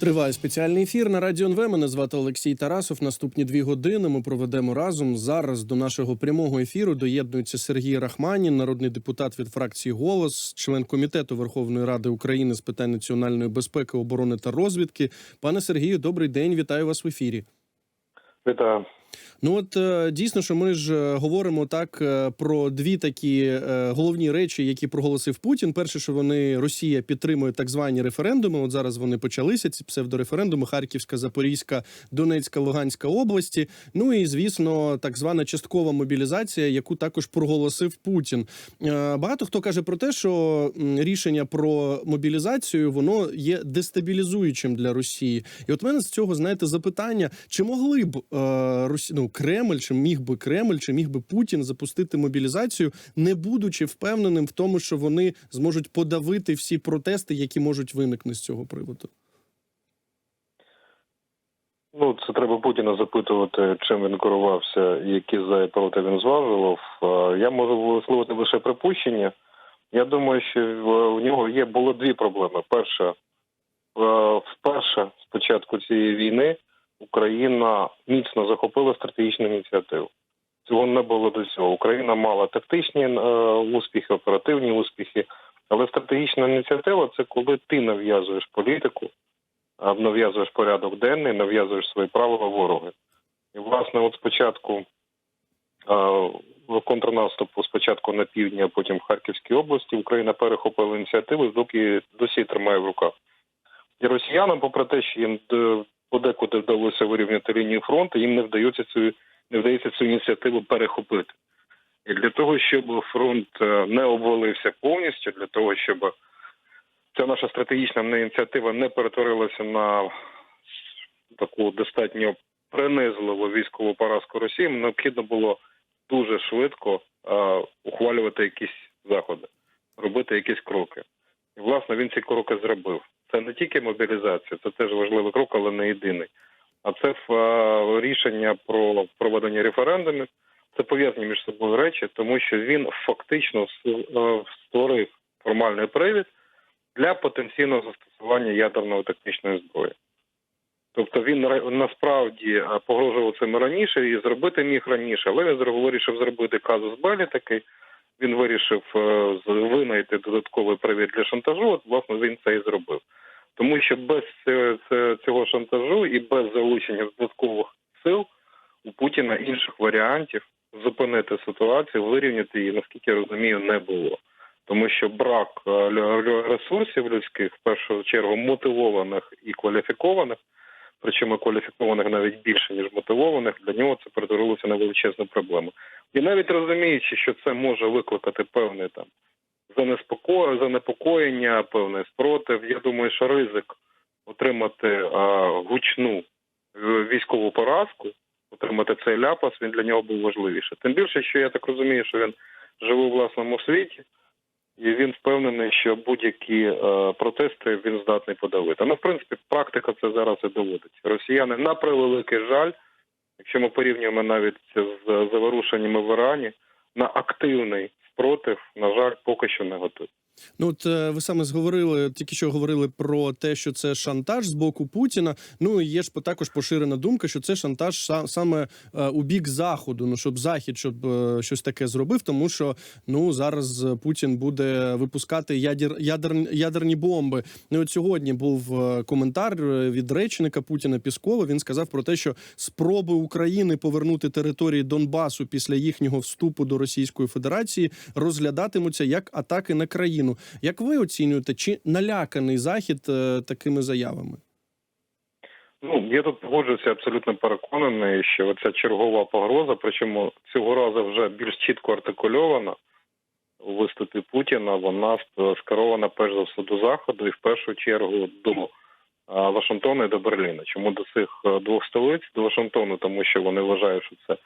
Триває спеціальний ефір на радіо НВ. Мене звати Олексій Тарасов. Наступні дві години ми проведемо разом. Зараз до нашого прямого ефіру доєднується Сергій Рахманін, народний депутат від фракції Голос, член комітету Верховної Ради України з питань національної безпеки, оборони та розвідки. Пане Сергію, добрий день. Вітаю вас в ефірі. Вітаю. Ну от е, дійсно, що ми ж е, говоримо так е, про дві такі головні речі, які проголосив Путін. Перше, що вони Росія підтримує так звані референдуми. От зараз вони почалися. Ці псевдореферендуми: Харківська, Запорізька, Донецька, Луганська області. Ну і звісно, так звана часткова мобілізація, яку також проголосив Путін. Багато хто каже про те, що рішення про мобілізацію воно є дестабілізуючим для Росії. І от мене з цього знаєте запитання: чи могли б е, Росі... ну, Кремль, чи міг би Кремль, чи міг би Путін запустити мобілізацію, не будучи впевненим в тому, що вони зможуть подавити всі протести, які можуть виникнути з цього приводу? Ну, це треба Путіна запитувати, чим він керувався які за і проти він зважував. Е, Я можу висловити лише припущення. Я думаю, що в- в нього є було дві проблеми. Перша, е, вперше з початку цієї війни Україна міцно захопила стратегічну ініціативу. Цього не було до цього. Україна мала тактичні е, успіхи, оперативні успіхи, але стратегічна ініціатива це коли ти нав'язуєш політику, нав'язуєш порядок денний, нав'язуєш свої правила ворогу. І, власне, от спочатку е, контрнаступу спочатку на півдні, а потім в Харківській області Україна перехопила ініціативу, доки досі тримає в руках. І росіянам, попри те, що їм д- подекуди вдалося вирівняти лінію фронту, їм не вдається цю не вдається цю ініціативу перехопити. І для того, щоб фронт е, не обвалився повністю, для того, щоб ця наша стратегічна ініціатива не перетворилася на таку достатньо принизливу військову поразку Росії, необхідно було дуже швидко е, ухвалювати якісь заходи, робити якісь кроки. І власне він ці кроки зробив. Це не тільки мобілізація, це теж важливий крок, але не єдиний. А це е, рішення про проведення референдумів. Це пов'язані між собою речі, тому що він фактично е, створив формальний привід для потенційного застосування ядерної тактичної зброї. Тобто він ра- насправді е, погрожував цим раніше і зробити міг раніше, але він вирішив зробити казус Белі такий. Він вирішив е, винайти додатковий привід для шантажу. От власне він це і зробив. Тому що без цього шантажу і без залучення додаткових сил у Путіна інших варіантів зупинити ситуацію, вирівняти її, наскільки я розумію, не було. Тому що брак е, ресурсів людських, в першу чергу мотивованих і кваліфікованих, причому кваліфікованих навіть більше ніж мотивованих, для нього це перетворилося на величезну проблему. І навіть розуміючи, що це може викликати певний там занепокоєння, певний спротив, я думаю, що ризик отримати а, гучну е, військову поразку, отримати цей ляпас, він для нього був важливіше. Тим більше, що я так розумію, що він живе у власному світі, і він впевнений, що будь-які е, протести він здатний подавити. Ну, в принципі, практика це зараз і доводить. Росіяни на превеликий жаль, якщо ми порівнюємо навіть з заворушеннями в Ірані, на активний спротив, на жаль, поки що не готові. Ну, от е, ви саме зговорили, тільки що говорили про те, що це шантаж з боку Путіна. Ну і є ж також поширена думка, що це шантаж саме е, у бік заходу. Ну щоб захід, щоб е, щось таке зробив, тому що ну зараз Путін буде випускати ядер, ядер, ядерні бомби. Ну от сьогодні був коментар від речника Путіна Піскова. Він сказав про те, що спроби України повернути території Донбасу після їхнього вступу до Російської Федерації розглядатимуться як атаки на країну. Як ви оцінюєте, чи наляканий захід е, такими заявами? Ну, я тут погоджуюся абсолютно переконаний, що ця чергова погроза, причому цього разу вже більш чітко артикульована у виступі Путіна, вона скерована перш за все до заходу і в першу чергу до а, Вашингтона і до Берліна. Чому до цих е, двох столиць? До Вашингтону, тому що вони вважають, що це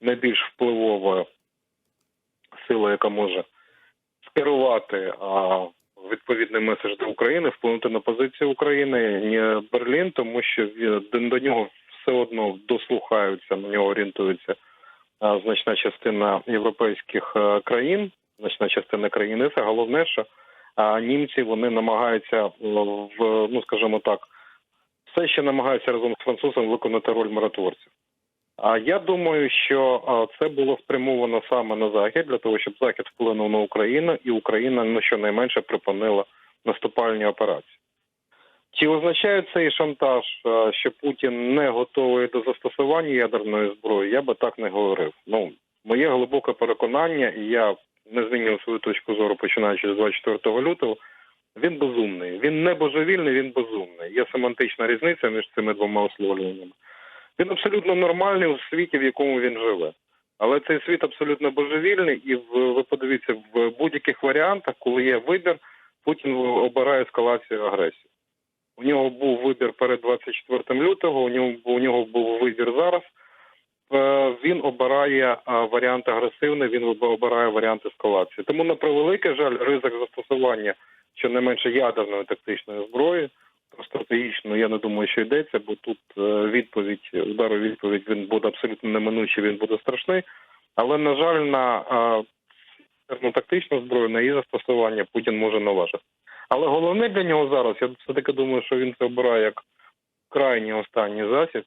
найбільш впливова сила, яка може скерувати а, відповідний меседж до України, вплинути на позицію України не Берлін, тому що до нього все одно дослухаються, на нього орієнтується значна частина європейських е, країн, значна частина країни. Це головне, що німці вони намагаються е, в ну скажімо так все ще намагається разом з французом виконати роль миротворців. А я думаю, що це було спрямовано саме на захід для того, щоб захід вплинув на Україну, і Україна ну щонайменше припинила наступальні операції. Чи означає цей шантаж, що Путін не готовий до застосування ядерної зброї? Я би так не говорив. Ну моє глибоке переконання, і я не змінював свою точку зору починаючи з 24 лютого. Він безумний. Він не божевільний, він безумний. Є семантична різниця між цими двома условленнями. Він абсолютно нормальний у світі, в якому він живе. Але цей світ абсолютно божевільний, і ви подивіться, в будь-яких варіантах, коли є вибір, Путін обирає ескалацію агресії. У нього був вибір перед 24 лютого, у нього, у нього був вибір зараз. Е, Він обирає е, варіант агресивний, він обирає варіант ескалації. Тому, на превеликий жаль, ризик застосування щонайменше ядерної тактичної зброї про стратегічну, я не думаю, що йдеться, бо тут е, відповідь, удар у відповідь він буде абсолютно неминучий, він буде страшний. Але, на жаль, на е, тактичну зброю, на її застосування Путін може наважити. Але головне для нього зараз, я все-таки думаю, що він це обирає як крайній останній засіб.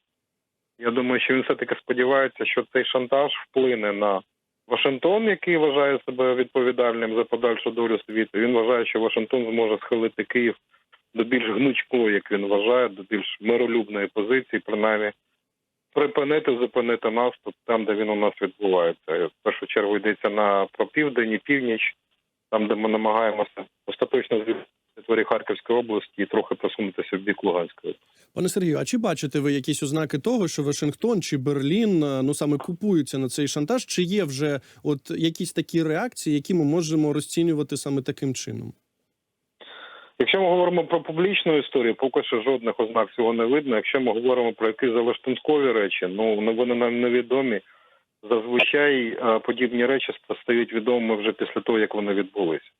Я думаю, що він все-таки сподівається, що цей шантаж вплине на Вашингтон, який вважає себе відповідальним за подальшу долю світу. Він вважає, що Вашингтон зможе схилити Київ до більш гнучкої, як він вважає, до більш миролюбної позиції, принаймні припинити, зупинити наступ там, де він у нас відбувається. В першу чергу йдеться на про південь і північ, там, де ми намагаємося остаточно звільнити території Харківської області і трохи просунутися в бік Луганської. Пане Сергію, а чи бачите ви якісь ознаки того, що Вашингтон чи Берлін е, ну саме купуються на цей шантаж? Чи є вже от якісь такі реакції, які ми можемо розцінювати саме таким чином? Якщо ми говоримо про публічну історію, поки що жодних ознак цього не видно. Якщо ми говоримо про якісь залаштункові речі, ну вони нам невідомі. Зазвичай е, подібні речі стають відомими вже після того, як вони відбулися.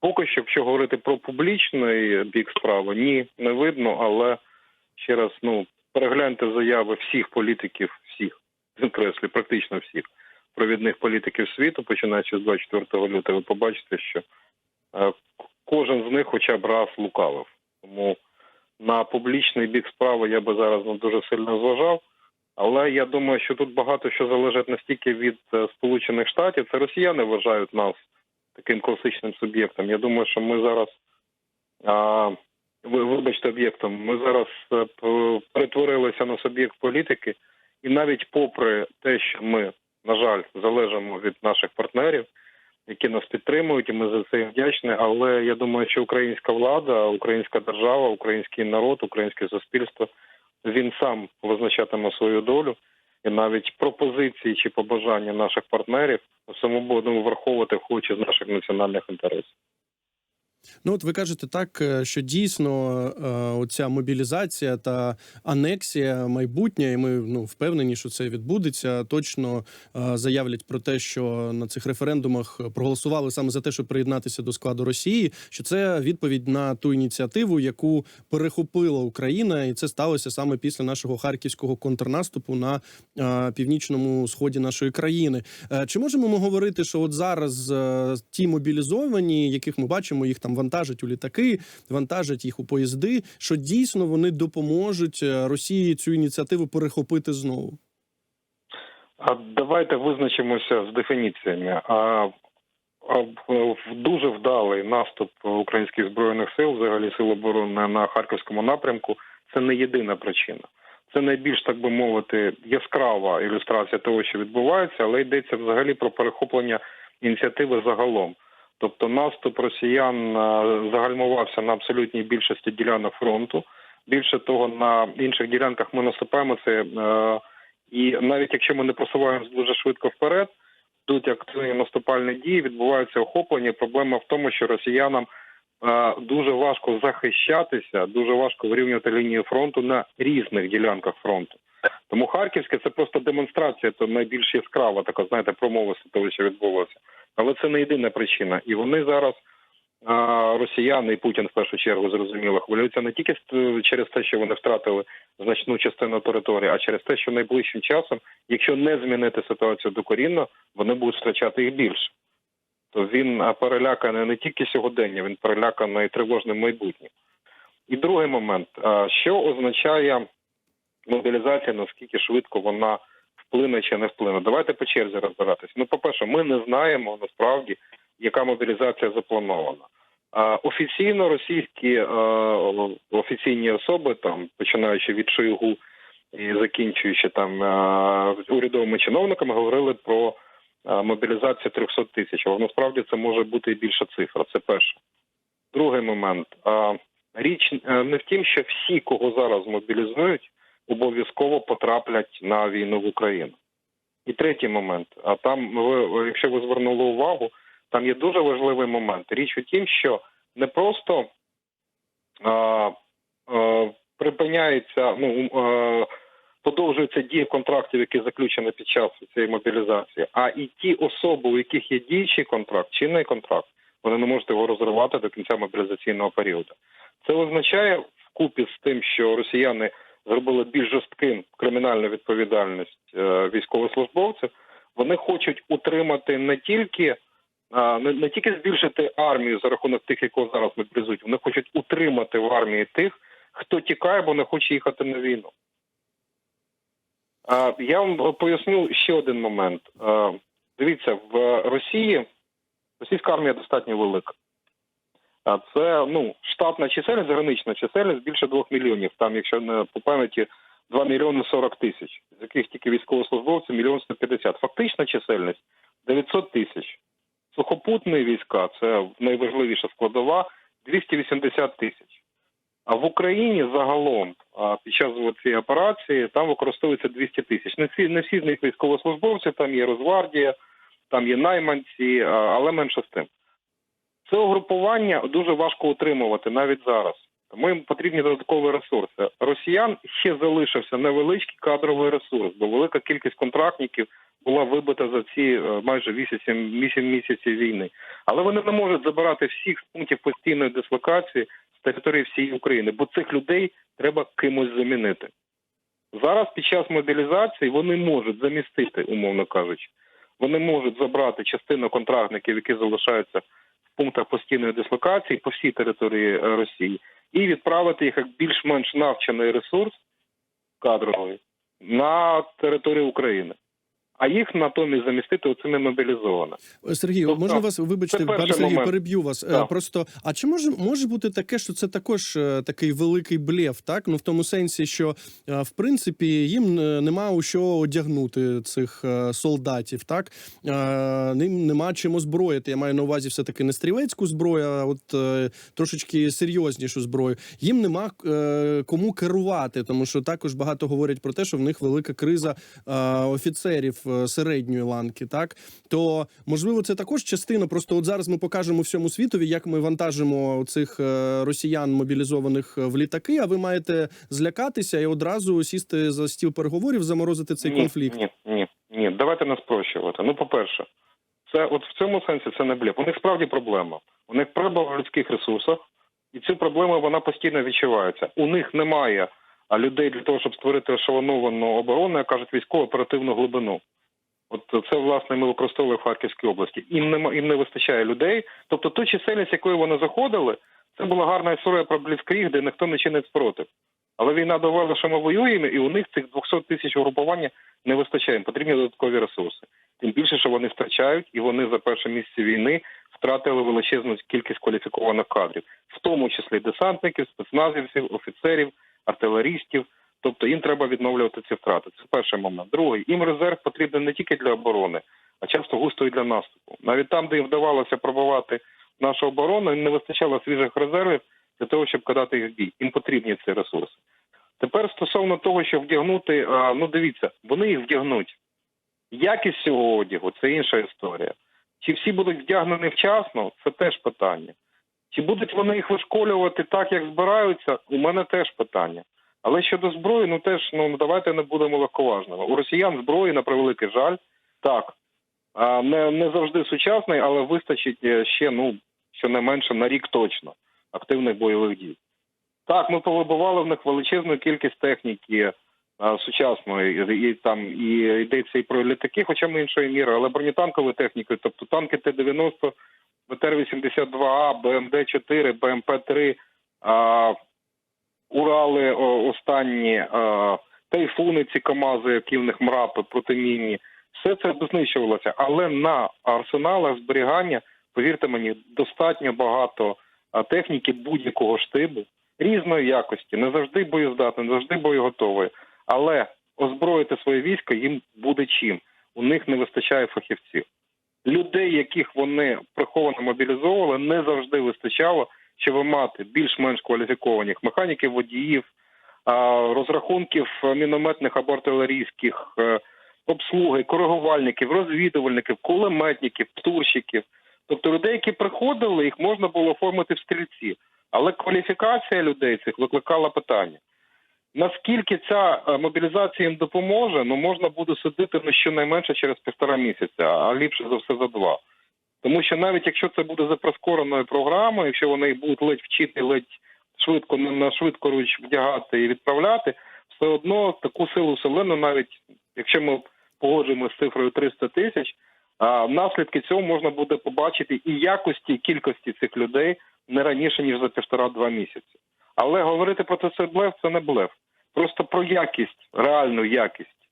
Поки що, якщо говорити про публічний бік справи, ні, не видно, але ще раз ну перегляньте заяви всіх політиків, всіх підкреслю, практично всіх провідних політиків світу, починаючи з 24 лютого, ви побачите, що е, кожен з них, хоча б раз лукавив. Тому на публічний бік справи я би зараз не дуже сильно зважав. Але я думаю, що тут багато що залежить не стільки від е, Сполучених Штатів. Це росіяни вважають нас таким класичним суб'єктом. Я думаю, що ми зараз а, ви вибачте об'єктом. Ми зараз е, перетворилися на суб'єкт політики, і навіть попри те, що ми, на жаль, залежимо від наших партнерів, які нас підтримують, і ми за це вдячні. Але я думаю, що українська влада, українська держава, український народ, українське суспільство він сам визначатиме свою долю, і навіть пропозиції чи побажання наших партнерів саме будемо враховувати хоч із наших національних інтересів. Ну, от ви кажете так, е, що дійсно е, оця мобілізація та анексія майбутнє, і ми ну впевнені, що це відбудеться. Точно е, заявлять про те, що на цих референдумах проголосували саме за те, щоб приєднатися до складу Росії. Що це відповідь на ту ініціативу, яку перехопила Україна, і це сталося саме після нашого харківського контрнаступу на північному сході нашої країни. Чи можемо ми говорити, що от зараз ті мобілізовані, яких ми бачимо, їх там вантажать у літаки, вантажать їх у поїзди, що дійсно вони допоможуть е, Росії цю ініціативу перехопити знову? А давайте визначимося з дефініціями. А, дуже вдалий наступ українських збройних сил, взагалі сил оборони на харківському напрямку, це не єдина причина. Це найбільш так би мовити яскрава ілюстрація того, що відбувається, але йдеться взагалі про перехоплення ініціативи загалом. Тобто наступ росіян е, загальмувався на абсолютній більшості ділянок фронту. Більше того, на інших ділянках ми наступаємо це. Е, і навіть якщо ми не просуваємося дуже швидко вперед, тут активні наступальні дії відбуваються охоплення. Проблема в тому, що росіянам дуже важко захищатися, дуже важко вирівнювати лінію фронту на різних ділянках фронту. Тому Харківське це просто демонстрація, це найбільш яскрава така, знаєте, промова того, що відбулося. Але це не єдина причина. І вони зараз росіяни і Путін в першу чергу зрозуміло хвилюються не тільки через те, що вони втратили значну частину території, а через те, що найближчим часом, якщо не змінити ситуацію докорінно, вони будуть втрачати їх більше. Він переляканий не тільки сьогодення, він переляканий тривожним майбутнім. І другий момент, що означає мобілізація, наскільки швидко вона вплине чи не вплине. Давайте по черзі розбиратися. Ну, по-перше, ми не знаємо насправді, яка мобілізація запланована. Офіційно російські офіційні особи, там починаючи від Шойгу і закінчуючи там урядовими чиновниками, говорили про е, мобілізацію 300 тисяч. Але насправді це може бути і більша цифра. Це перше. Другий момент. Річ е, не в тім, що всі, кого зараз мобілізують, обов'язково потраплять на війну в Україну. І третій момент. А там, ви, якщо ви звернули увагу, там є дуже важливий момент. Річ у тім, що не просто а, а, припиняється, ну а, подовжується дія контрактів, які заключені під час цієї мобілізації, а і ті особи, у яких є діючий контракт, чинний контракт, вони не можуть його розривати до кінця мобілізаційного періоду. Це означає вкупі з тим, що росіяни зробили більш жорстким кримінальну відповідальність е, військовослужбовців. Вони хочуть утримати не тільки не, не тільки збільшити армію за рахунок тих, якого зараз мобілізують, вони хочуть утримати в армії тих, хто тікає, бо не хоче їхати на війну. Я вам поясню ще один момент. Дивіться, в Росії російська армія достатньо велика. А це ну штатна чисельність, гранична чисельність більше двох мільйонів. Там, якщо не по пам'яті, 2 мільйони 40 тисяч, з яких тільки військовослужбовців мільйон 150. Фактична чисельність 900 тисяч. Сухопутні війська це найважливіша складова 280 тисяч. А в Україні загалом під час цієї операції там використовується 200 тисяч. Не всі не всі з них військовослужбовці, там є Росгвардія, там є найманці, але менше з тим. Це угрупування дуже важко утримувати навіть зараз. Тому їм потрібні додаткові ресурси. Росіян ще залишився невеличкий кадровий ресурс, бо велика кількість контрактників була вибита за ці е, майже 8, 8 місяців війни. Але вони не можуть забирати всіх з пунктів постійної дислокації з території всієї України, бо цих людей треба кимось замінити. Зараз під час мобілізації вони можуть замістити, умовно кажучи, вони можуть забрати частину контрактників, які залишаються в пунктах постійної дислокації по всій території е, Росії, і відправити їх як більш-менш навчений ресурс кадровий на територію України. А їх натомість замістити оцими мобілізованими. Сергій, Тобто, можна вас вибачте, пане Сергій, момент. переб'ю вас. Е, Так. Просто а чи може може бути таке, що це також е, такий великий блєф, так? Ну в тому сенсі, що е, в принципі їм е, нема у що одягнути цих е, солдатів, так Е, ним нема чим озброїти. Я маю на увазі все таки не стрілецьку зброю, а от е, трошечки серйознішу зброю. Їм нема е, кому керувати, тому що також багато говорять про те, що в них велика криза е, офіцерів е, середньої ланки, так то можливо це також частина. Просто от зараз ми покажемо всьому світові, як ми вантажимо цих е, росіян мобілізованих е, в літаки. А ви маєте злякатися і одразу сісти за стіл переговорів, заморозити цей ні, конфлікт. Ні, ні, ні. Давайте не спрощувати. Ну, по-перше, це от в цьому сенсі це не блєф. У них справді проблема. У них проблема в людських ресурсах, і цю проблему вона постійно відчувається. У них немає а, людей для того, щоб створити ешелоновану оборону, як кажуть, військово-оперативну глибину. От це власне ми використовуємо в Харківській області. Їм нема їм не вистачає людей. Тобто ту чисельність, якою вони заходили, це була гарна історія про Бліцкріг, де ніхто не чинить спротив. Але війна довела, що ми воюємо, і у них цих 200 тисяч угрупування не вистачає. Потрібні додаткові ресурси. Тим більше, що вони втрачають, і вони за перше місце війни втратили величезну кількість кваліфікованих кадрів, в тому числі десантників, спецназівців, офіцерів, артилерістів. Тобто їм треба відновлювати ці втрати. Це перший момент. Другий їм резерв потрібен не тільки для оборони, а часто густо і для наступу. Навіть там, де їм вдавалося пробувати нашу оборону, їм не вистачало свіжих резервів для того, щоб кидати їх в бій. Їм потрібні ці ресурси. Тепер стосовно того, що вдягнути, ну дивіться, вони їх вдягнуть. Якість цього одягу це інша історія. Чи всі будуть вдягнені вчасно, це теж питання. Чи будуть вони їх вишколювати так, як збираються, у мене теж питання. Але щодо зброї, ну теж ну давайте не будемо легковажними. У росіян зброї, на превеликий жаль, так. Не, не завжди сучасний, але вистачить е, ще, ну, щонайменше на рік точно активних бойових дій. Так, ми повибивали в них величезну кількість техніки а, сучасної, і, там і йдеться і про літаки, хоча ми іншої міри, але бронетанкової техніки, тобто танки Т-90, БТР-82А, БМД-4, БМП-3, а, Урали останні, е, тайфуни, ці КАМАЗи, які в них мрапи, протимінні, все це знищувалося. Але на арсеналах зберігання, повірте мені, достатньо багато е, техніки будь-якого штибу, різної якості, не завжди боєздатної, не завжди боєготової. Але озброїти своє військо їм буде чим. У них не вистачає фахівців. Людей, яких вони приховано мобілізовували, не завжди вистачало, щоб мати більш-менш кваліфікованих механіків, водіїв, розрахунків мінометних або артилерійських, е, обслуги, коригувальників, розвідувальників, кулеметників, птурщиків. Тобто людей, які приходили, їх можна було оформити в стрільці. Але кваліфікація людей цих викликала питання. Наскільки ця е, мобілізація їм допоможе, ну можна буде судити ну, щонайменше через півтора місяця, а ліпше за все за два. Тому що навіть якщо це буде за прискореною програмою, якщо вони будуть ледь вчити, ледь швидко на на швидкоруч вдягати і відправляти, все одно таку силу вселену, навіть якщо ми погоджуємося з цифрою 300 тисяч, а наслідки цього можна буде побачити і якості, і кількості цих людей не раніше ніж за півтора-два місяці. Але говорити про це це блеф, це не блеф. Просто про якість, реальну якість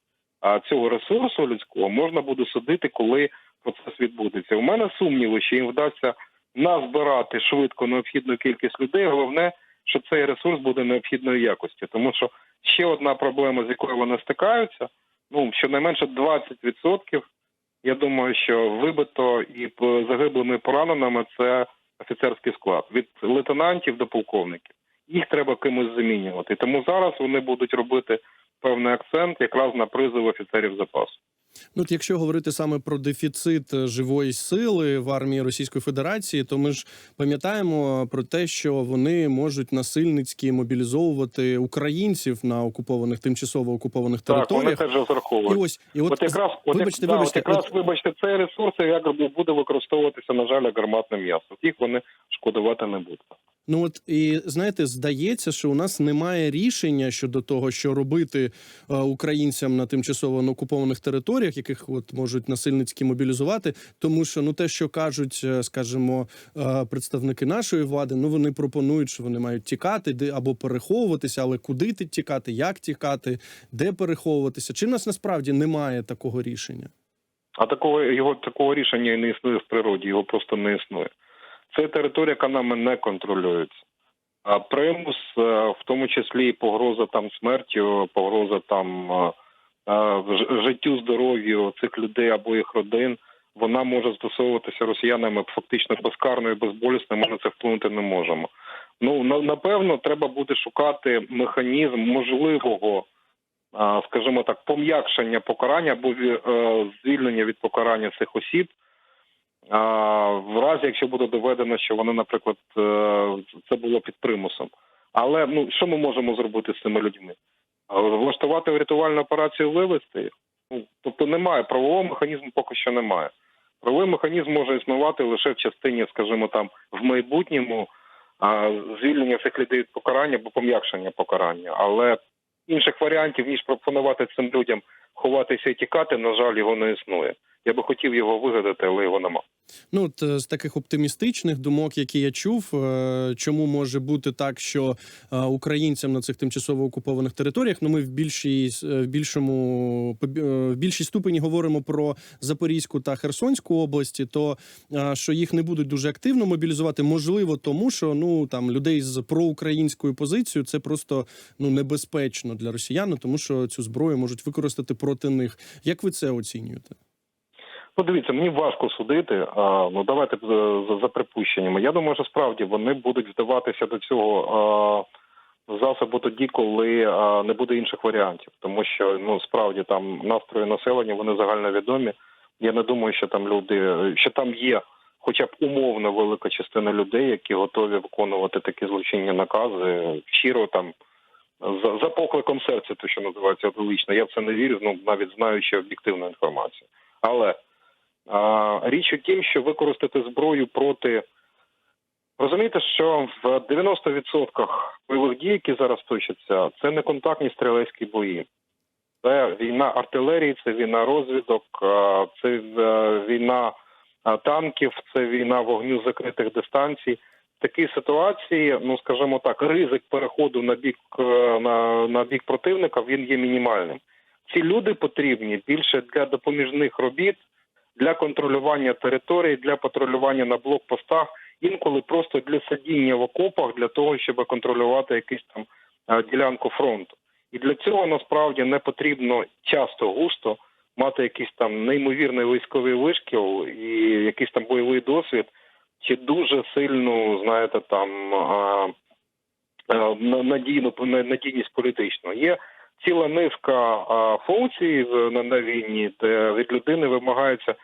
цього ресурсу людського можна буде судити, коли процес відбудеться. У мене сумніви, що їм вдасться назбирати швидко необхідну кількість людей. Головне, що цей ресурс буде необхідної якості, тому що ще одна проблема, з якою вони стикаються, ну щонайменше 20%, я думаю, що вибито і загиблими пораненими це офіцерський склад від лейтенантів до полковників. Їх треба кимось замінювати. Тому зараз вони будуть робити певний акцент якраз на призов офіцерів запасу. Ну, от якщо говорити саме про дефіцит е, живої сили в армії Російської Федерації, то ми ж пам'ятаємо про те, що вони можуть насильницьки мобілізовувати українців на окупованих тимчасово окупованих Так, вони територіях. теж І ось і от, От якраз, от, вибачте, як- да, вибачте, от якраз, от- вибачте, цей ресурс як буде використовуватися, на жаль, гарматне м'ясо. Їх вони шкодувати не будуть. Ну от і знаєте, здається, що у нас немає рішення щодо того, що робити е, українцям на тимчасово окупованих територіях, яких от можуть насильницьки мобілізувати. Тому що ну те, що кажуть, е, скажімо, е, представники нашої влади, ну вони пропонують, що вони мають тікати, де або переховуватися, але куди ти тікати, як тікати, де переховуватися? Чи в нас насправді немає такого рішення? А такого його такого рішення не існує в природі, його просто не існує. Це територія, яка нами не контролюється. А примус, е, в тому числі і погроза там смертю, погроза там е, е, життю, здоров'ю цих людей або їх родин, вона може застосовуватися росіянами фактично безкарно і безболісно. Ми на це вплинути не можемо. Ну напевно, треба буде шукати механізм можливого, скажімо так, пом'якшення покарання або ві- звільнення від покарання цих осіб. В разі, якщо буде доведено, що вони, наприклад, е, це було під примусом. Але ну що ми можемо зробити з цими людьми? Влаштувати рятувальну операцію, вивезти їх? Ну, тобто немає правового механізму, поки що немає. Правовий механізм може існувати лише в частині, скажімо, там в майбутньому звільнення цих людей від покарання або пом'якшення покарання. Але інших варіантів ніж пропонувати цим людям ховатися і тікати, на жаль, його не існує. Я би хотів його вигадати, але його нема. Ну, от е, з таких оптимістичних думок, які я чув, е, чому може бути так, що е, українцям на цих тимчасово окупованих територіях, ну ми в більшій в більшому в більшій ступені говоримо про Запорізьку та Херсонську області, то що їх не будуть дуже активно мобілізувати, можливо, тому що ну там людей з проукраїнською позицією це просто ну небезпечно для росіян, тому що цю зброю можуть використати проти них. Як ви це оцінюєте? Ну, дивіться, мені важко судити. А, ну давайте за, за, припущеннями. Я думаю, що справді вони будуть вдаватися до цього а, засобу тоді, коли а, не буде інших варіантів, тому що ну справді там настрої населення вони загальновідомі. Я не думаю, що там люди, що там є, хоча б умовно велика частина людей, які готові виконувати такі злочинні накази, щиро там. За, за покликом серця, те, що називається логічно. Я в це не вірю, ну навіть знаючи об'єктивну інформацію. Але річ у тім, що використати зброю проти. Розумієте, що в 90% бойових дій, які зараз точаться, це не контактні стрілецькі бої. Це війна артилерії, це війна розвідок, це е, війна танків, це війна вогню закритих дистанцій. такій ситуації, ну скажімо так, ризик переходу на бік е, на, на бік противника він є мінімальним. Ці люди потрібні більше для допоміжних робіт, для контролювання територій, для патрулювання на блокпостах, інколи просто для сидіння в окопах, для того, щоб контролювати якусь там е, ділянку фронту. І для цього насправді не потрібно часто густо мати якийсь там неймовірний військовий вишкіл і якийсь там бойовий досвід, чи дуже сильну, знаєте, там а, на- надійну на- надійність політичну. Є ціла низка функцій на, війні, де від людини вимагається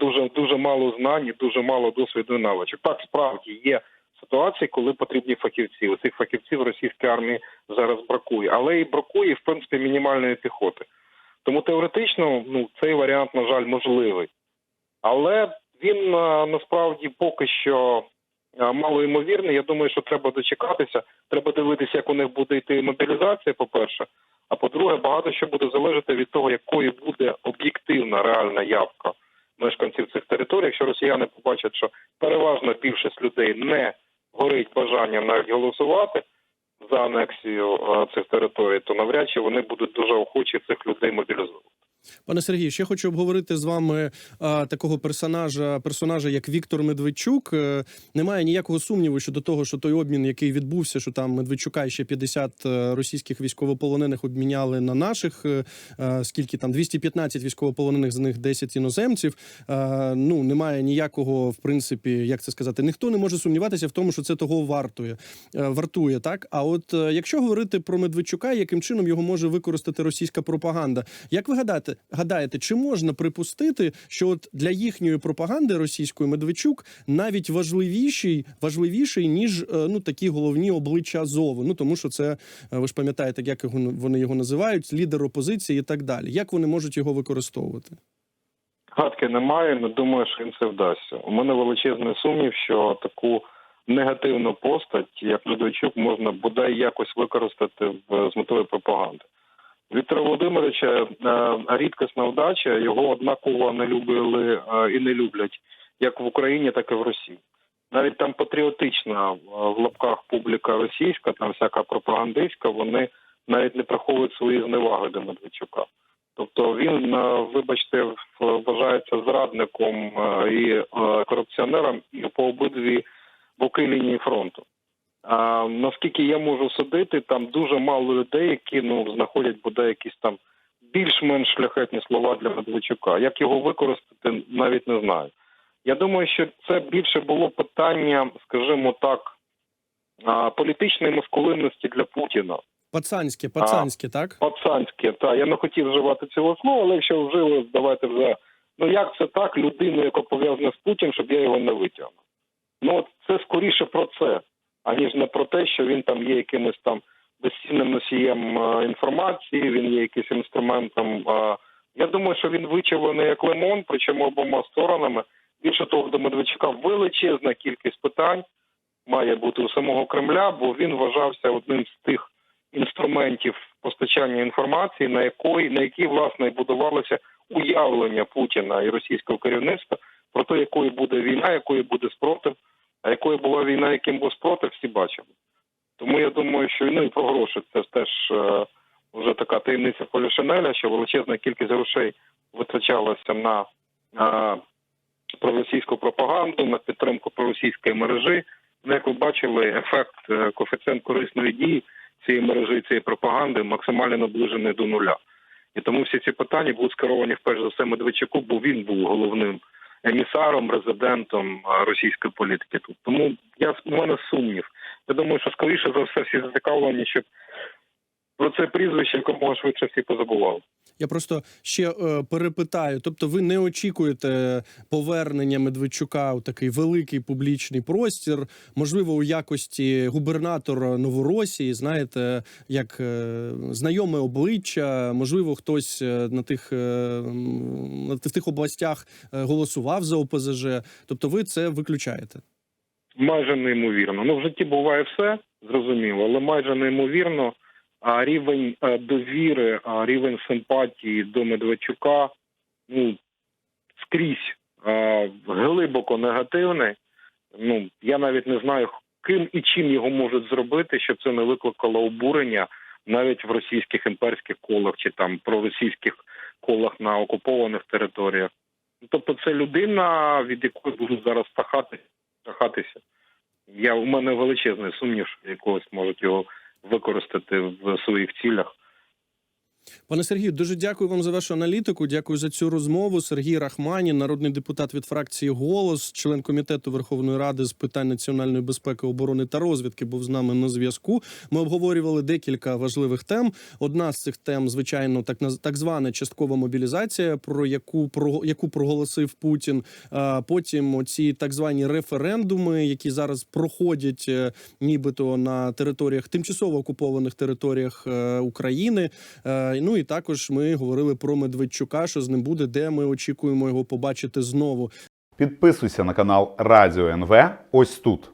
дуже дуже мало знань, і дуже мало досвіду і навичок. Так справді є ситуації, коли потрібні фахівці. У цих фахівців російській армії зараз бракує, але і бракує в принципі мінімальної піхоти. Тому теоретично ну цей варіант, на жаль, можливий, але він насправді поки що малоймовірний. Я думаю, що треба дочекатися. Треба дивитися, як у них буде йти мобілізація. По перше, а по-друге, багато що буде залежати від того, якою буде об'єктивна реальна явка мешканців цих територій. Якщо росіяни побачать, що переважна більшість людей не горить бажанням навіть голосувати за анексію е, цих територій, то навряд чи вони будуть дуже охочі цих людей мобілізувати. Пане Сергію, ще хочу обговорити з вами а, такого персонажа, персонажа, як Віктор Медведчук. Е, Немає ніякого сумніву щодо того, що той обмін, який відбувся, що там Медведчука ще 50 е, російських військовополонених обміняли на наших. е, е, Скільки там 215 військовополонених, з них 10 іноземців. Е, Ну немає ніякого, в принципі, як це сказати, ніхто не може сумніватися в тому, що це того вартує. е, Вартує так. А от е, якщо говорити про Медведчука, яким чином його може використати російська пропаганда, як ви гадаєте, гадаєте, чи можна припустити, що от для їхньої пропаганди російської Медведчук навіть важливіший, важливіший ніж е, ну такі головні обличчя Азову? Ну тому що це е, ви ж пам'ятаєте, як його вони його називають, лідер опозиції і так далі. Як вони можуть його використовувати? Гадки немає, не думаю, що їм це вдасться. У мене величезний сумнів, що таку негативну постать, як Медведчук, можна бодай якось використати в з метою пропаганди. Віктора Володимировича е, рідкісна вдача, його однаково не любили е, і не люблять як в Україні, так і в Росії. Навіть там патріотична е, в лапках публіка російська, там всяка пропагандистська, вони навіть не приховують свої зневаги до Медведчука. Тобто він, вибачте, вважається зрадником і корупціонером і по обидві боки лінії фронту. А, наскільки я можу судити, там дуже мало людей, які ну знаходять бодай якісь там більш-менш шляхетні слова для Медведчука. Як його використати, навіть не знаю. Я думаю, що це більше було питання, скажімо так, а, політичної маскулинності для Путіна. Пацанське, пацанське, так? Пацанське, та я не хотів вживати цього слова, але якщо вжили, давайте вже. Ну як це так, людину, яка пов'язана з Путіним, щоб я його не витягнув? Ну от це скоріше про це, аніж не про те, що він там є якимось там безцінним носієм е, інформації, він є якимось інструментом. Я думаю, що він вичавлений як лимон, причому обома сторонами. Більше того, до Медведчука величезна кількість питань має бути у самого Кремля, бо він вважався одним з тих інструментів постачання інформації, на якої на якій власне будувалося уявлення Путіна і російського керівництва про те, якою буде війна, якою буде спротив, а якою була війна, яким був спротив, всі бачили. Тому я думаю, що ну і про гроші це теж е, вже така таємниця Полішинеля, що величезна кількість грошей витрачалася на е, проросійську пропаганду, на підтримку проросійської мережі. Ну, як ви бачили, ефект е, коефіцієнт корисної дії цієї мережі, цієї пропаганди максимально наближений до нуля. І тому всі ці питання будуть скеровані вперше за все Медведчуку, бо він був головним емісаром, резидентом російської політики тут. Тому я у мене сумнів. Я думаю, що скоріше за все всі зацікавлені, щоб про це прізвище якомога швидше всі позабували. Я просто ще е, перепитаю. Тобто, ви не очікуєте повернення Медведчука у такий великий публічний простір, можливо, у якості губернатора Новоросії, знаєте, як е, знайоме обличчя, можливо, хтось е, на тих е, в тих областях е, голосував за ОПЗЖ. Тобто, ви це виключаєте. майже неймовірно. Ну в житті буває все зрозуміло, але майже неймовірно. А рівень е, довіри, а рівень симпатії до Медведчука ну скрізь е, глибоко негативний. Ну я навіть не знаю, ким і чим його можуть зробити, щоб це не викликало обурення навіть в російських імперських колах чи там проросійських колах на окупованих територіях. Тобто, це людина, від якої будуть зараз стахати, стахатися. Я у мене величезний сумнів, що якогось можуть його використати в своїх цілях. Пане Сергію, дуже дякую вам за вашу аналітику. Дякую за цю розмову. Сергій Рахманін, народний депутат від фракції Голос, член комітету Верховної Ради з питань національної безпеки, оборони та розвідки, був з нами на зв'язку. Ми обговорювали декілька важливих тем. Одна з цих тем, звичайно, так так звана часткова мобілізація, про яку про яку проголосив Путін. А потім оці так звані референдуми, які зараз проходять, е, нібито на територіях тимчасово окупованих територіях е, України. Ну і також ми говорили про Медведчука, що з ним буде, де ми очікуємо його побачити знову. Підписуйся на канал Радіо НВ ось тут.